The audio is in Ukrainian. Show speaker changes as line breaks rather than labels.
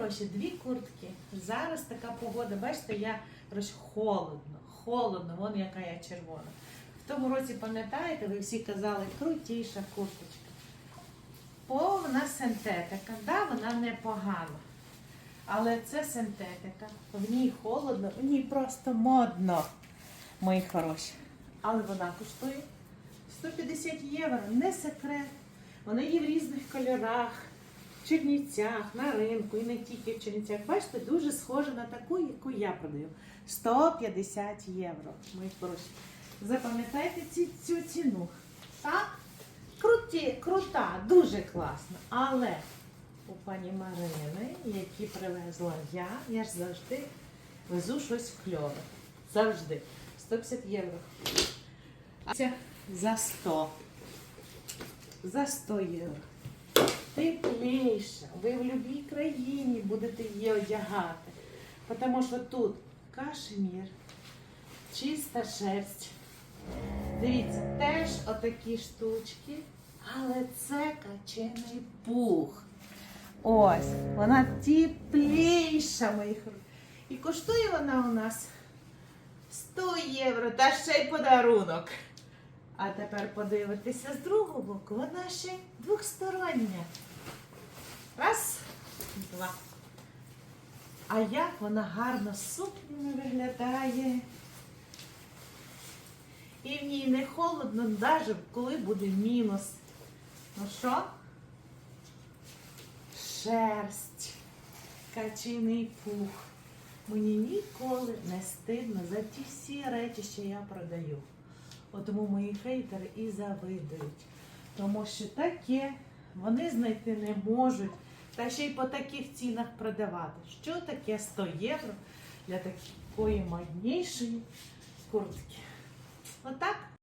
хороші, дві куртки. Зараз така погода, бачите, я коротше, холодно, холодно, вон яка я червона. В тому році, пам'ятаєте, ви всі казали, крутіша курточка. Повна синтетика, да, вона непогана. Але це синтетика. В ній холодно, в ній просто модно, мої хороші. Але вона коштує 150 євро, не секрет. Вони є в різних кольорах, Чернівцях, на ринку і не тільки в Чернівцях. Бачите, дуже схожа на таку, яку я продаю. 150 євро, мої хороші. Запам'ятайте цю ціну. Так? Круті, крута, дуже класна. Але у пані Марини, які привезла я, я ж завжди везу щось кльове. Завжди. 150 євро. А Це за 100. За 100 євро. Тепліша. Ви в будь-якій країні будете її одягати. Тому що тут кашемір, чиста шерсть. Дивіться, теж отакі штучки, але це качений пух. Ось, вона тепліша, мої хороші. І коштує вона у нас 100 євро, та ще й подарунок. А тепер подивитися з другого боку, вона ще двохстороння. Раз, два. А як вона гарно сукнями виглядає. І в ній не холодно, навіть коли буде мінус. Ну що? Шерсть, качиний пух. Мені ніколи не стидно за ті всі речі, що я продаю. Тому мої хейтери і завидують. Тому що таке вони знайти не можуть. Та ще й по таких цінах продавати. Що таке 100 євро для такої моднішої куртки? Отак.